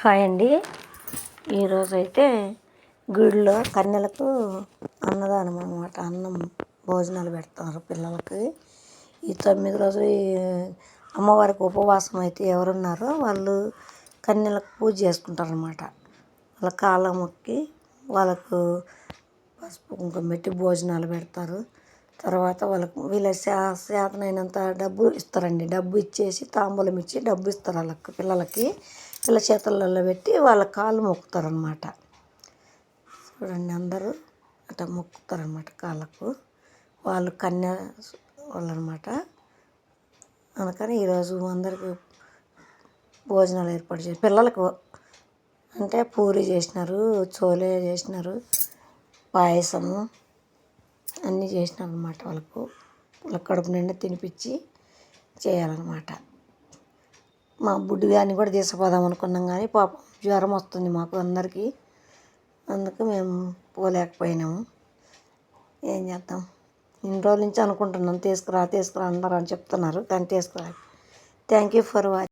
Hi అండి. ఈరోజైతే గుడిలో కన్యలకు అన్నదానం అనమాట అన్నం భోజనాలు పెడతారు పిల్లలకి. ఈ తొమ్మిది రోజులు ఈ అమ్మవారికి ఉపవాసం అయితే ఎవరున్నారో వాళ్ళు కన్యలకు పూజ చేసుకుంటారు అనమాట వాళ్ళ కాళ్ళ మొక్కి వాళ్ళకు పసుపు కుంకుమ పెట్టి భోజనాలు పెడతారు. తర్వాత వాళ్ళకు వీళ్ళ శా డబ్బు ఇస్తారండి. డబ్బు ఇచ్చేసి తాంబూలం ఇచ్చి డబ్బు ఇస్తారు వాళ్ళకి పిల్లలకి. పిల్ల చేతులలో పెట్టి వాళ్ళ కాళ్ళు మొక్కుతారనమాట చూడండి అందరూ అట్లా మొక్కుతారనమాట కాళ్ళకు. వాళ్ళు కన్య వాళ్ళు అనమాట అందుకని ఈరోజు అందరికి భోజనాలు ఏర్పాటు చేసి పిల్లలకు అంటే పూరి చేసినారు చోలే చేసినారు పాయసము అన్నీ చేసినారు అనమాట వాళ్ళకు. వాళ్ళ కడుపు నిండా తినిపించి చేయాలన్నమాట. మా బుడ్డి గారిని కూడా తీసుకుపోదాం అనుకున్నాం కానీ పాపం జ్వరం వస్తుంది మాకు అందరికీ. అందుకు మేము పోలేకపోయినాము. ఏం చేద్దాం? ఇన్ని రోజుల నుంచి అనుకుంటున్నాం తీసుకురా తీసుకురా అన్నారు అని చెప్తున్నారు కానీ తీసుకురా థ్యాంక్ యూ ఫర్ వాచ్